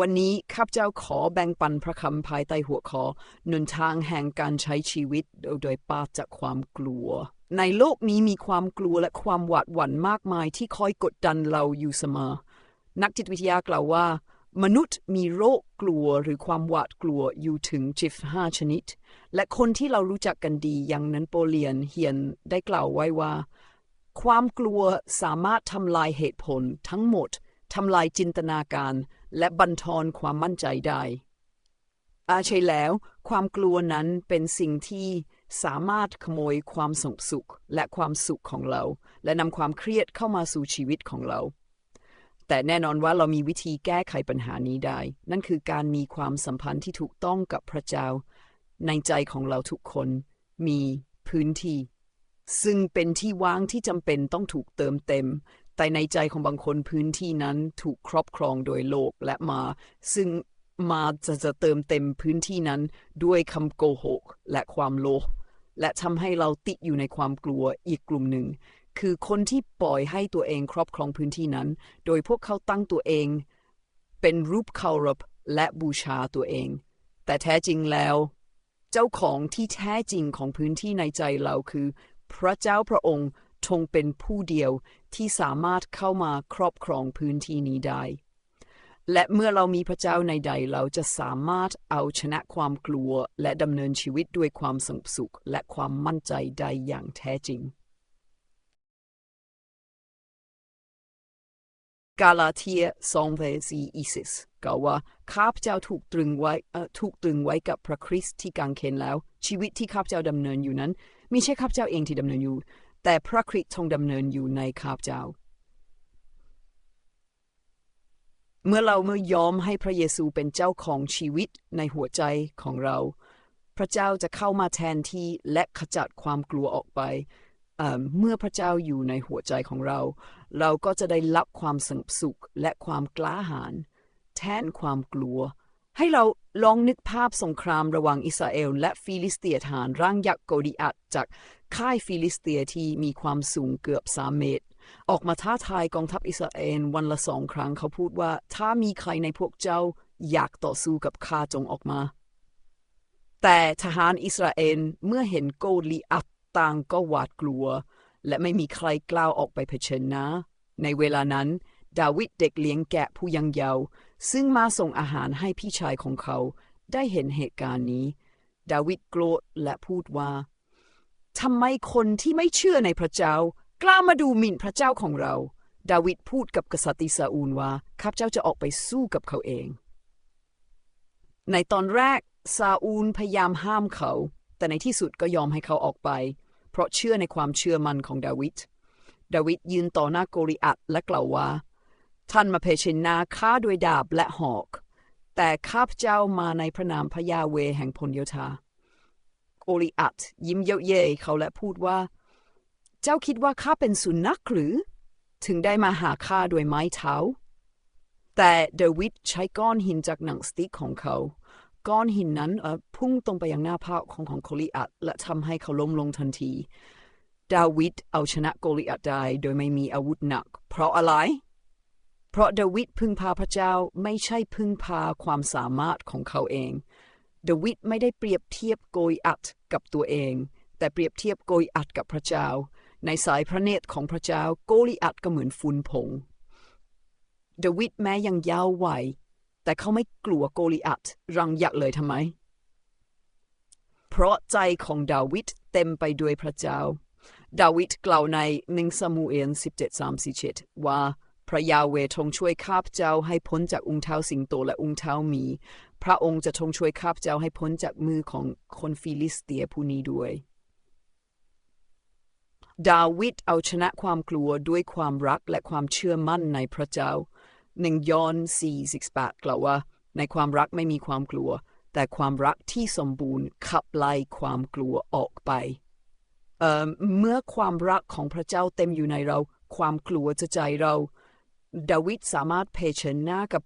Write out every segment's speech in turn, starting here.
วันนี้ข้าพเจ้าขอแบ่งปันพระคำภายใต้หัวข้อหนทางแห่งการใช้ชีวิตโดยปราศจากความกลัว ในโลกนี้มีความกลัวและความหวาดหวั่นมากมายที่คอยกดดันเราอยู่เสมอ นักจิตวิทยากล่าวว่า มนุษย์มีโรคกลัวหรือความหวาดกลัวอยู่ถึง15ชนิด และคนที่เรารู้จักกันดีอย่างนั้นโปเลียนเฮียนได้กล่าวไว้ว่า ความกลัวสามารถทำลายเหตุผลทั้งหมดทำลายจินตนาการ และบันทอนความมั่นใจได้ อาใช่แล้ว ความกลัวนั้นเป็นสิ่งที่สามารถขโมยความสงบสุขและความสุขของเรา และนำความเครียดเข้ามาสู่ชีวิตของเรา แต่แน่นอนว่าเรามีวิธีแก้ไขปัญหานี้ได้ นั่นคือการมีความสัมพันธ์ที่ถูกต้องกับพระเจ้า ในใจของเราทุกคนมีพื้นที่ ซึ่งเป็นที่ว่างที่จำเป็นต้องถูกเติมเต็ม แต่ในใจของบางคนพื้นที่นั้นถูกครอบครองโดยโลกและมา ซึ่งมาจะจะเติมเต็มพื้นที่นั้นด้วยคำโกหกและความโลภและทำให้เราติดอยู่ในความกลัวอีกกลุ่มหนึ่ง คือคนที่ปล่อยให้ตัวเองครอบครองพื้นที่นั้น โดยพวกเขาตั้งตัวเอง เป็นรูปเคารพและบูชาตัวเอง แต่แท้จริงแล้ว เจ้าของที่แท้จริงของพื้นที่ในใจเราคือ พระเจ้าพระองค์ ทรงเป็นผู้เดียวที่สามารถเข้ามาครอบครองพื้นที่นี้ได้ และเมื่อเรามีพระเจ้าในใดเราจะสามารถเอาชนะความกลัวและดำเนินชีวิตด้วยความสงบสุขและความมั่นใจได้อย่างแท้จริง กาลาเทีย2เวสี20กล่าวว่าข้าพเจ้าถูกตรึงไว้ถูกตรึงไว้กับพระคริสต์ที่กางเขนแล้ว ชีวิตที่ข้าพเจ้าดำเนินอยู่นั้นไม่ใช่ข้าพเจ้าเองที่ดำเนินอยู่ แต่พระคริสต์ทรงดำเนินอยู่ในข้าพเจ้า เมื่อเราเมื่อยอมให้พระเยซูเป็นเจ้าของชีวิตในหัวใจของเรา พระเจ้าจะเข้ามาแทนที่และขจัดความกลัวออกไปเเมื่อพระเจ้าอยู่ในหัวใจของเรา เราก็จะได้รับความสงบสุขและความกล้าหาญแทนความกลัว ให้เรา ลองนึกภาพสงครามระหว่างอิสราเอล และฟิลิสเตียทหารร่างยักษ์โกลิอัตจากค่ายฟิลิสเตียที่มีความสูงเกือบสามเมตร ออกมาท้าทายกองทัพอิสราเอลวันละสองครั้งเขาพูดว่า ถ้ามีใครในพวกเจ้าอยากต่อสู้กับข้าจงออกมา แต่ทหารอิสราเอลเมื่อเห็นโกลิอัตต่างก็หวาดกลัว และไม่มีใครกล้าออกไปเผชิญหน้าในเวลานั้น ดาวิดเด็กเลี้ยงแกะผู้ยังเยาว์ ซึ่งมาส่งอาหารให้พี่ชายของเขาได้เห็นเหตุการณ์นี้ ดาวิดโกรธและพูดว่าทำไมคนที่ไม่เชื่อในพระเจ้า กล้ามาดูหมิ่นพระเจ้าของเรา ดาวิดพูดกับกษัตริย์ซาอูลว่าข้าพเจ้าจะออกไปสู้กับเขาเอง ในตอนแรกซาอูลพยายามห้ามเขา แต่ในที่สุดก็ยอมให้เขาออกไป เพราะเชื่อในความเชื่อมั่นของดาวิดดาวิดยืนต่อหน้าโกริอัตและกล่าวว่า ท่านมาเผชิญหน้าข้าด้วยดาบและหอก แต่ข้าพเจ้ามาในพระนามพระยาเวแห่งพลโยธาโกริอัตยิ้มเย้ยเย้เขาและพูดว่า เจ้าคิดว่าข้าเป็นสุนัขหรือ ถึงได้มาหาข้าด้วยไม้เท้า แต่เดวิดใช้ก้อนหินจากหนังสติ๊กของเขา ก้อนหินนั้นเอ่อพุ่งตรงไปยังหน้าผากของของโกลิอัตและทำให้เขาล้มลงทันทีดาวิดเอาชนะโกลิอัตได้โดยไม่มีอาวุธหนัก เพราะอะไร เพราะดาวิดพึ่งพาพระเจ้าไม่ใช่พึ่งพาความสามารถของเขาเอง ดาวิดไม่ได้เปรียบเทียบโกลิอัตกับตัวเอง แต่เปรียบเทียบโกลิอัตกับพระเจ้า ในสายพระเนตรของพระเจ้าโกลิอัตก็เหมือนฝุ่นผง ดาวิดแม้ยังยาววัยแต่เขาไม่กลัวโกลิอัตรังยักษ์เลยทำไม เพราะใจของดาวิดเต็มไปด้วยพระเจ้า ดาวิดกล่าวในหนึ่งซามูเอล17:37ว่า พระยาเวทรงช่วยข้าพเจ้าให้พ้นจากองค์เท้าสิงโตและองค์เท้าหมี พระองค์จะทรงช่วยข้าพเจ้าให้พ้นจากมือของคนฟิลิสเตียผู้นี้ด้วย ดาวิดเอาชนะความกลัวด้วยความรักและความเชื่อมั่นในพระเจ้าหนึ่งยอห์น4:18กล่าวว่า ในความรักไม่มีความกลัว แต่ความรักที่สมบูรณ์ขับไล่ความกลัวออกไปเอ่อเมื่อความรักของพระเจ้าเต็มอยู่ในเรา ความกลัวจะใจเรา ดาวิดสามารถเผชิญหน้ากับ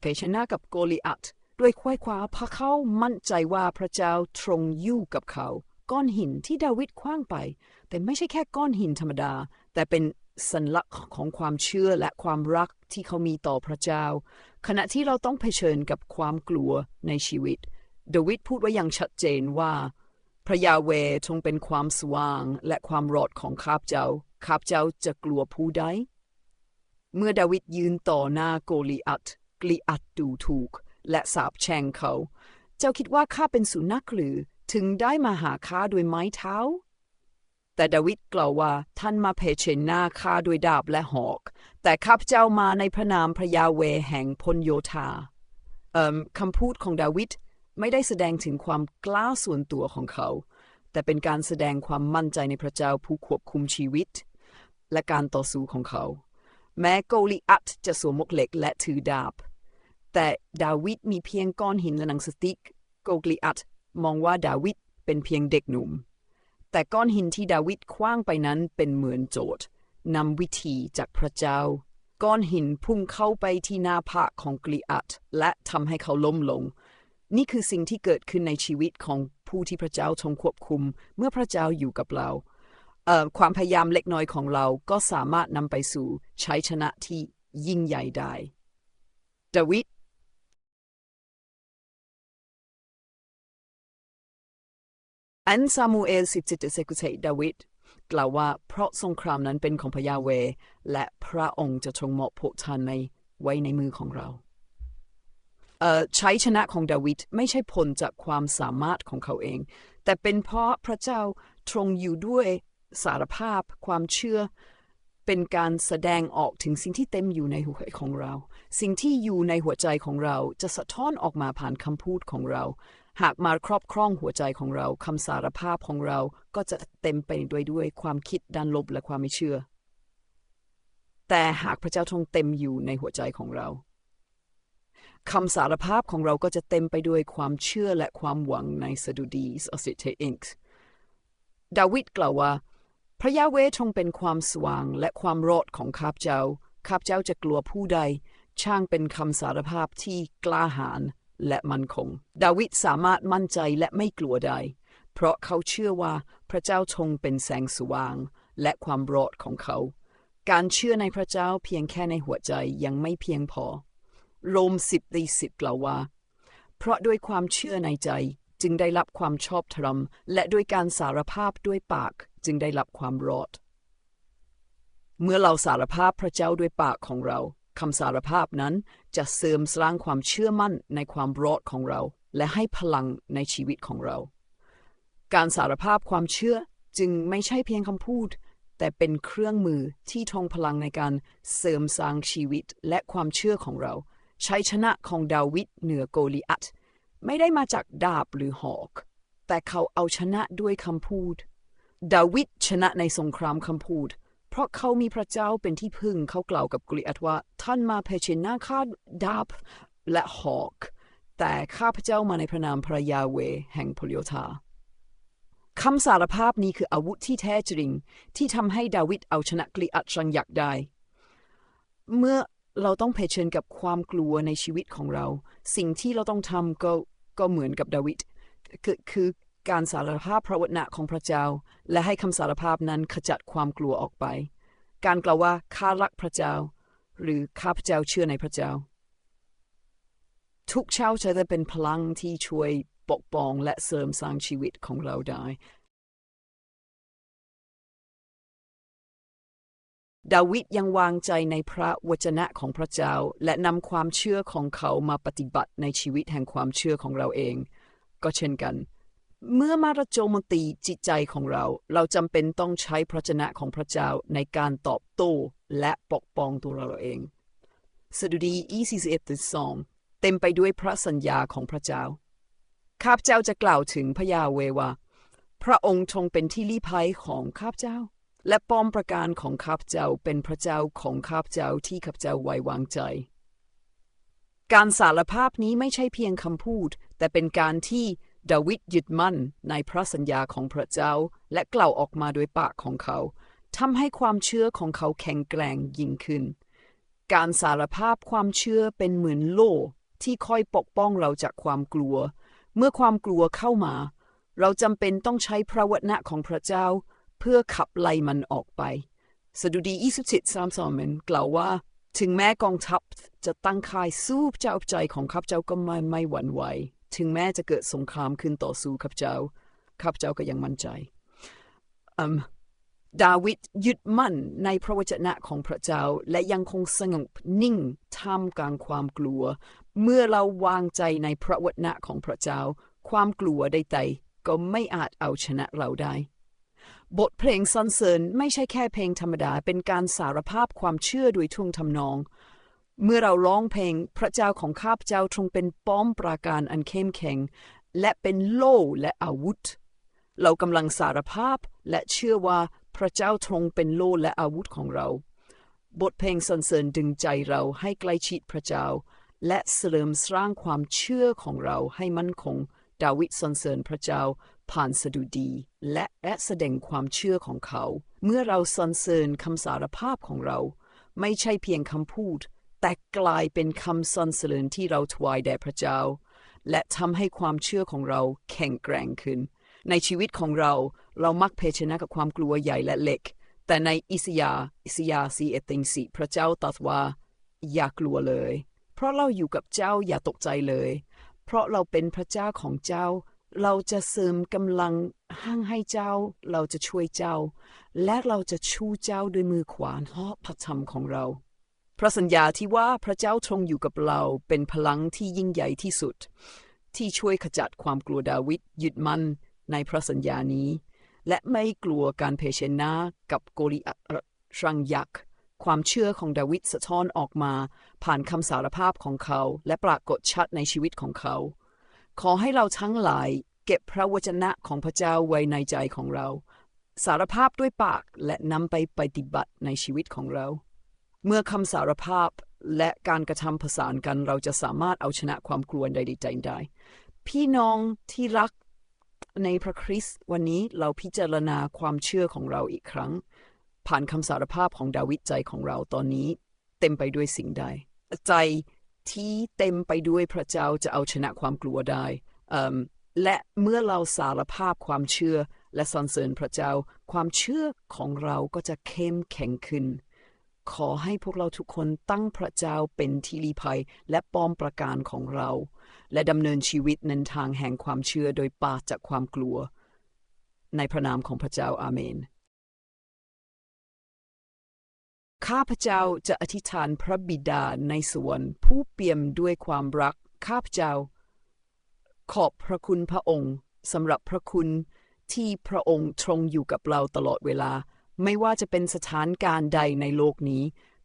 เผชิญหน้ากับโกลิอัตด้วยควายคว้าพระเขามั่นใจว่าพระเจ้าทรงอยู่กับเขา ก้อนหินที่ดาวิดคว้างไป แต่ไม่ใช่แค่ก้อนหินธรรมดา แต่เป็นสัญลักษณ์ของความเชื่อและความรักที่เขามีต่อพระเจ้า ขณะที่เราต้องเผชิญกับความกลัวในชีวิต ดาวิดพูดไว้อย่างชัดเจนว่า พระยาเวทรงเป็นความสว่างและความรอดของข้าพเจ้าข้าพเจ้าจะกลัวผู้ใด เมื่อดาวิดยืนต่อหน้าโกลิอัตกลิอัตดูถูก และสาบแช่งเขา เจ้าคิดว่าข้าเป็นสุนัขหรือถึงได้มาหาข้าด้วยไม้เท้า แต่ดาวิดกล่าวว่าท่านมาเผชิญหน้าข้าด้วยดาบและหอก แต่ข้าพเจ้ามาในพระนามพระยาเวแห่งพลโยธาเอ่อคำพูดของดาวิดไม่ได้แสดงถึงความกล้าส่วนตัวของเขา แต่เป็นการแสดงความมั่นใจในพระเจ้าผู้ควบคุมชีวิต และการต่อสู้ของเขา แม้โกลิอัตจะสวมหมวกเหล็กและถือดาบ แต่ดาวิดมีเพียงก้อนหินและหนังสติก โกลิอัตมองว่าดาวิดเป็นเพียงเด็กหนุ่ม แต่ก้อนหินที่ดาวิดคว้างไปนั้นเป็นเหมือนโจทย์นำวิธีจากพระเจ้า ก้อนหินพุ่งเข้าไปที่หน้าผากของกลิอัตและทำให้เขาล้มลง นี่คือสิ่งที่เกิดขึ้นในชีวิตของผู้ที่พระเจ้าทรงควบคุม เมื่อพระเจ้าอยู่กับเรา ความพยายามเล็กน้อยของเราก็สามารถนำไปสู่ชัยชนะที่ยิ่งใหญ่ได้ดาวิดอันซามูเอล17เซกุเซดาวิดกล่าวว่าเพราะสงครามนั้นเป็นของพระยาเว และพระองค์จะทรงมอบพวกท่านในไว้ในมือของเราเอ่อชัยชนะของดาวิดไม่ใช่ผลจากความสามารถของเขาเอง แต่เป็นเพราะพระเจ้าทรงอยู่ด้วย สารภาพความเชื่อเป็นการแสดงออกถึงสิ่งที่เต็มอยู่ในหัวใจของเรา สิ่งที่อยู่ในหัวใจของเราจะสะท้อนออกมาผ่านคำพูดของเรา หากมาครอบครองหัวใจของเราคำสารภาพของเราก็จะเต็มไปด้วยด้วยความคิดด้านลบและความไม่เชื่อ แต่หากพระเจ้าทรงเต็มอยู่ในหัวใจของเราคำสารภาพของเราก็จะเต็มไปด้วยความเชื่อและความหวังในสดุดีสอสิเทอิงส์ดาวิดกล่าวว่า พระยาเวทรงเป็นความสว่างและความรอดของข้าพเจ้า ข้าพเจ้าจะกลัวผู้ใด ช่างเป็นคำสารภาพที่กล้าหาญและมั่นคง ดาวิดสามารถมั่นใจและไม่กลัวใด เพราะเขาเชื่อว่าพระเจ้าทรงเป็นแสงสว่างและความรอดของเขา การเชื่อในพระเจ้าเพียงแค่ในหัวใจยังไม่เพียงพอ โรมสิบตีสิบกล่าวว่า เพราะด้วยความเชื่อในใจ จึงได้รับความชอบธรรม และด้วยการสารภาพด้วยปากจึงได้รับความรอด เมื่อเราสารภาพพระเจ้าด้วยปากของเราคำสารภาพนั้นจะเสริมสร้างความเชื่อมั่นในความรอดของเรา และให้พลังในชีวิตของเรา การสารภาพความเชื่อจึงไม่ใช่เพียงคำพูด แต่เป็นเครื่องมือที่ทงพลังในการเสริมสร้างชีวิตและความเชื่อของเรา ใชัยชนะของดาวิดเหนือโกลิอัต ไม่ได้มาจากดาบหรือหอก แต่เขาเอาชนะด้วยคำพูด ดาวิดชนะในสงครามคำพูด เพราะเขามีพระเจ้าเป็นที่พึ่งเขากล่าวกับกลิอัตว่า ท่านมาเผชิญหน้าข้าดาบและหอก แต่ข้าพเจ้ามาในพระนามพระยาเวแห่งพลโยธาคำสารภาพนี้คืออาวุธที่แท้จริง ที่ทำให้ดาวิดเอาชนะกลิอัตรังยักษ์ได้ เมื่อเราต้องเผชิญกับความกลัวในชีวิตของเรา สิ่งที่เราต้องทำก็ ก็เหมือนกับดาวิดคือคือการสารภาพพระวจนะของพระเจ้า และให้คำสารภาพนั้นขจัดความกลัวออกไป การกล่าวว่าข้ารักพระเจ้า หรือข้าพเจ้าเชื่อในพระเจ้า ทุกเช้าจะได้เป็นพลังที่ช่วยปกป้องและเสริมสร้างชีวิตของเราได้ ดาวิดยังวางใจในพระวจนะของพระเจ้า และนำความเชื่อของเขามาปฏิบัติในชีวิตแห่งความเชื่อของเราเอง ก็เช่นกัน เมื่อมาระโจมตีจิตใจของเรา เราจำเป็นต้องใช้พระวจนะของพระเจ้าในการตอบโต้และปกป้องตัวเราเอง สดุดี 21 2 เต็มไปด้วยพระสัญญาของพระเจ้า ข้าพเจ้าจะกล่าวถึงพระยาเวว่า พระองค์ทรงเป็นที่ลี้ภัยของข้าพเจ้า และป้อมประการของข้าพเจ้าเป็นพระเจ้าของข้าพเจ้าที่ข้าพเจ้าไว้วางใจ การสารภาพนี้ไม่ใช่เพียงคำพูด แต่เป็นการที่ดาวิดยึดมั่นในพระสัญญาของพระเจ้า และกล่าวออกมาโดยปากของเขาทำให้ความเชื่อของเขาแข็งแกร่งยิ่งขึ้น การสารภาพความเชื่อเป็นเหมือนโล่ที่คอยปกป้องเราจากความกลัว เมื่อความกลัวเข้ามา เราจำเป็นต้องใช้พระวจนะของพระเจ้า เพื่อขับไล่มันออกไป สดุดี27 32มันกล่าวว่า ถึงแม้กองทัพจะตั้งค่ายสู้เจ้าใจของข้าพเจ้าก็ไม่ไม่หวั่นไหว ถึงแม้จะเกิดสงครามขึ้นต่อสู้ข้าพเจ้าข้าพเจ้าก็ยังมั่นใจดาวิดยึดมั่นในพระวจนะของพระเจ้า และยังคงสงบนิ่งท่ามกลางความกลัว เมื่อเราวางใจในพระวจนะของพระเจ้า ความกลัวใดๆก็ไม่อาจเอาชนะเราได้ บทเพลงสรรเสริญไม่ใช่แค่เพลงธรรมดา เป็นการสารภาพความเชื่อด้วยทุ่งทำนอง เมื่อเราร้องเพลงพระเจ้าของข้าพเจ้าทรงเป็นป้อมปราการอันเข้มแข็ง และเป็นโล่และอาวุธ เรากำลังสารภาพและเชื่อว่าพระเจ้าทรงเป็นโล่และอาวุธของเรา บทเพลงสรรเสริญดึงใจเราให้ใกล้ชิดพระเจ้า และเสริมสร้างความเชื่อของเราให้มั่นคง ดาวิดสรรเสริญพระเจ้า ผ่านสดุดี และและแสดงความเชื่อของเขา เมื่อเราสรรเสริญคำสารภาพของเรา ไม่ใช่เพียงคำพูด แต่กลายเป็นคำสรรเสริญที่เราถวายแด่พระเจ้า และทำให้ความเชื่อของเราแข็งแกร่งขึ้น ในชีวิตของเราเรามักเผชิญกับความกลัวใหญ่และเล็ก แต่ในอิสยาอิสยาสีเอติงสีพระเจ้าตรัสว่า อย่ากลัวเลย เพราะเราอยู่กับเจ้าอย่าตกใจเลย เพราะเราเป็นพระเจ้าของเจ้า เราจะเสริมกำลังห้างให้เจ้า เราจะช่วยเจ้า และเราจะชูเจ้าด้วยมือขวานเพราะพระธรรมของเรา พระสัญญาที่ว่าพระเจ้าทรงอยู่กับเราเป็นพลังที่ยิ่งใหญ่ที่สุด ที่ช่วยขจัดความกลัวดาวิดยึดมั่นในพระสัญญานี้ และไม่กลัวการเผชิญหน้ากับโกลิอัตรังยักษ์ความเชื่อของดาวิดสะท้อนออกมา ผ่านคำสารภาพของเขา และปรากฏชัดในชีวิตของเขา ขอให้เราทั้งหลายเก็บพระวจนะของพระเจ้าไว้ในใจของเรา สารภาพด้วยปากและนำไปปฏิบัติในชีวิตของเรา เมื่อคำสารภาพและการกระทำผสานกันเราจะสามารถเอาชนะความกลัวใดๆได้ พี่น้องที่รักในพระคริสต์วันนี้เราพิจารณาความเชื่อของเราอีกครั้ง ผ่านคำสารภาพของดาวิดใจของเราตอนนี้ เต็มไปด้วยสิ่งใด ใจ ที่เต็มไปด้วยพระเจ้าจะเอาชนะความกลัวได้และเมื่อเราสารภาพความเชื่อและสรรเสริญพระเจ้า ความเชื่อของเราก็จะเข้มแข็งขึ้น ขอให้พวกเราทุกคนตั้งพระเจ้าเป็นที่ลีภัยและป้อมประการของเรา และดำเนินชีวิตในทางแห่งความเชื่อโดยปราศจากความกลัว ในพระนามของพระเจ้าอาเมน ข้าพเจ้าจะอธิษฐานพระบิดาในสวรรค์ผู้เปี่ยมด้วยความรัก ข้าพเจ้า ขอบพระคุณพระองค์สำหรับพระคุณที่พระองค์ทรงอยู่กับเราตลอดเวลา ไม่ว่าจะเป็นสถานการณ์ใดในโลกนี้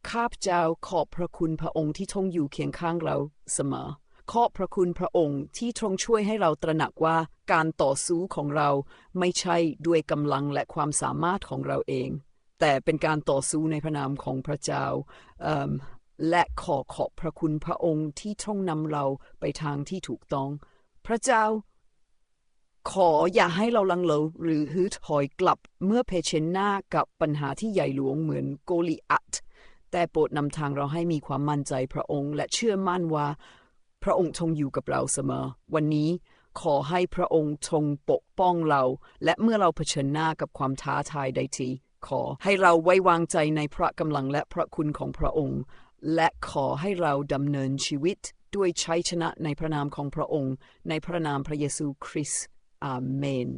ข้าพเจ้าขอบพระคุณพระองค์ที่ทรงอยู่เคียงข้างเราเสมอ ขอบพระคุณพระองค์ที่ทรงช่วยให้เราตระหนักว่าการต่อสู้ของเราไม่ใช่ด้วยกำลังและความสามารถของเราเอง แต่เป็นการต่อสู้ในพระนามของพระเจ้าและขอขอบพระคุณพระองค์ที่ทรงนำเราไปทางที่ถูกต้อง พระเจ้า ขออย่าให้เราลังเลหรือฮึดถอยกลับเมื่อเผชิญหน้ากับปัญหาที่ใหญ่หลวงเหมือนโกลิอัตแต่โปรดนำทางเราให้มีความมั่นใจพระองค์ และเชื่อมั่นว่า พระองค์ทรงอยู่กับเราเสมอ วันนี้ขอให้พระองค์ทรงปกป้องเรา และเมื่อเราเผชิญหน้ากับความท้าทายใดที ขอให้เราไว้วางใจในพระกำลังและพระคุณของพระองค์ และขอให้เราดำเนินชีวิตด้วยชัยชนะในพระนามของพระองค์ ในพระนามพระเยซูคริสต์อาเมน